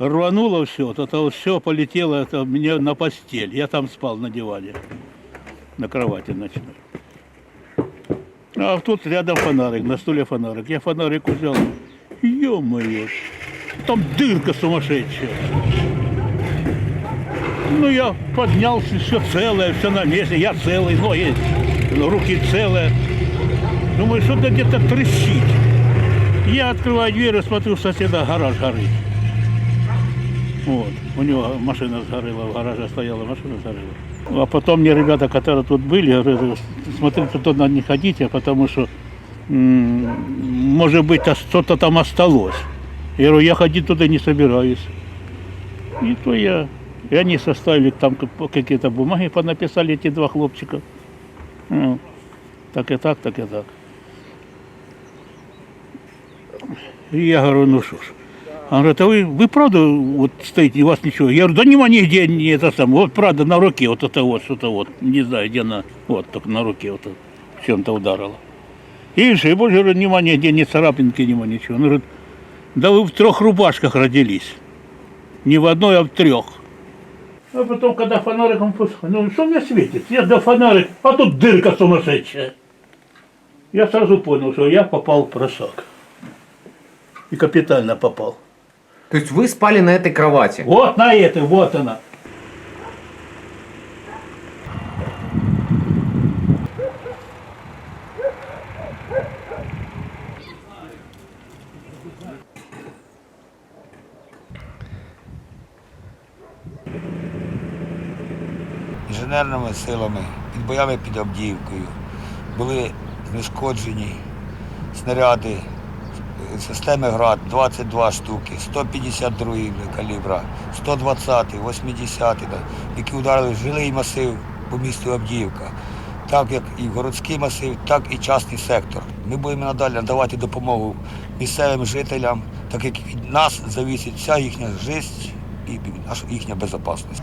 рвануло все, вот это все полетело это мне на постель. Я там спал на диване, на кровати ночной. А тут рядом фонарик, на стуле фонарик. Я фонарик взял. Ё-моё, там дырка сумасшедшая. Ну, я поднялся, все целое, все на месте. Я целый, ноги, руки целые. Думаю, что-то где-то трещит. Я открываю дверь и смотрю, соседа гараж горит. Вот. У него машина сгорела, в гараже стояла, машина сгорела. А потом мне ребята, которые тут были, говорят, смотрите, туда не ходите, потому что, может быть, а что-то там осталось. Я говорю, я ходить туда не собираюсь. И то я... И они составили там как- какие-то бумаги, понаписали эти два хлопчика. Ну, так и так, так и так. И я говорю, ну что ж. Он говорит, а вы, вы правда вот стоите, у вас ничего? Я говорю, да нема нигде, не это самое. Вот правда на руке вот это вот, что-то вот, не знаю, где на, вот, только на руке вот чем-то ударило. И все, и больше, говорю, нема нигде, ни царапинки, нема ничего. Он говорит, да вы в трех рубашках родились. Не в одной, а в трех. А потом, когда фонариком пускаю, ну что мне светит? Я до фонарик, а тут дырка сумасшедшая. Я сразу понял, что я попал в просак. И капитально попал. То есть вы спали на этой кровати? Вот на этой, вот она. інженерними силами, під боями під Авдіївкою. Були знешкоджені снаряди системи ГРАД 22 штуки, 152 калібра, 120, 80, да, які ударили в жилий масив по місту Авдіївка, так як і городський масив, так і частний сектор. Ми будемо надалі надавати допомогу місцевим жителям, так як від нас зависить вся їхня життя і їхня безпечність.